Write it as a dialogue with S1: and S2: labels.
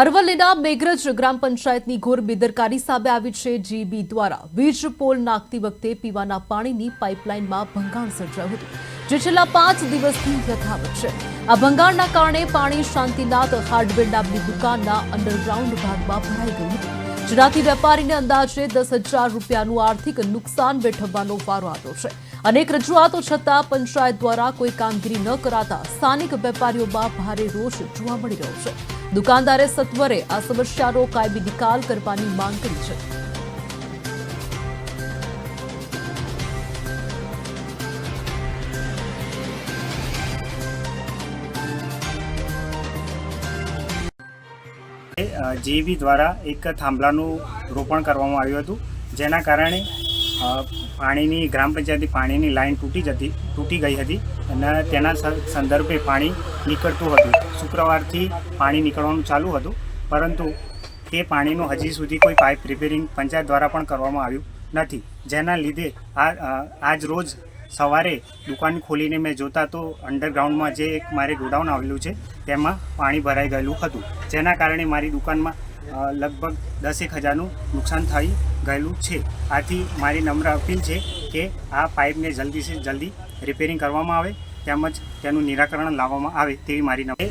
S1: અરવલ્લીના મેઘરજ ગ્રામ પંચાયતની ઘોર બેદરકારી સામે આવી છે જીબી દ્વારા. વીજ પોલ નાખતી વખતે પીવાના પાણીની પાઇપલાઇનમાં ભંગાણ સર્જાયું હતું, જે છેલ્લા પાંચ દિવસથી યથાવત છે. આ ભંગાણના કારણે પાણી શાંતિનાથ હાર્ડવેર નામની દુકાનના અંડરગ્રાઉન્ડ ભાગમાં ભરાઈ ગયું હતું. જેનાથી વેપારીને અંદાજે દસ હજાર રૂપિયાનું આર્થિક નુકસાન વેઠવવાનો વારો આવ્યો છે. અનેક રજૂઆતો છતાં પંચાયત દ્વારા કોઈ કામગીરી ન કરાતા સ્થાનિક વેપારીઓમાં ભારે રોષ જોવા મળી રહ્યો છે. દુકાનદારે સત્વરે આ સમસ્યાનો કાયમી નિકાલ કરવાની માંગ કરી છે.
S2: જીબી દ્વારા એક થાંભલાનું રોપણ કરવામાં આવ્યું હતું, જેના કારણે પાણીની, ગ્રામ પંચાયતની પાણીની લાઈન તૂટી જતી, તૂટી ગઈ હતી અને તેના સંદર્ભે પાણી નીકળતું હતું. શુક્રવારથી પાણી નીકળવાનું ચાલુ હતું, પરંતુ તે પાણીનું હજી સુધી કોઈ પાઇપ રિપેરિંગ પંચાયત દ્વારા પણ કરવામાં આવ્યું નથી, જેના લીધે આ આજ રોજ સવારે દુકાન ખોલીને મેં જોતા તો અંડરગ્રાઉન્ડમાં જે એક મારે ગોડાઉન આવેલું છે, તેમાં પાણી ભરાઈ ગયેલું હતું. જેના કારણે મારી દુકાનમાં લગભગ દસેક હજારનું નુકસાન થઈ ગયેલું છે. આથી મારી નમ્ર અપીલ છે કે આ પાઇપને જલ્દીથી જલ્દી રિપેરિંગ કરવામાં આવે, તેમજ તેનું નિરાકરણ લાવવામાં આવે તેવી મારી નમ્ર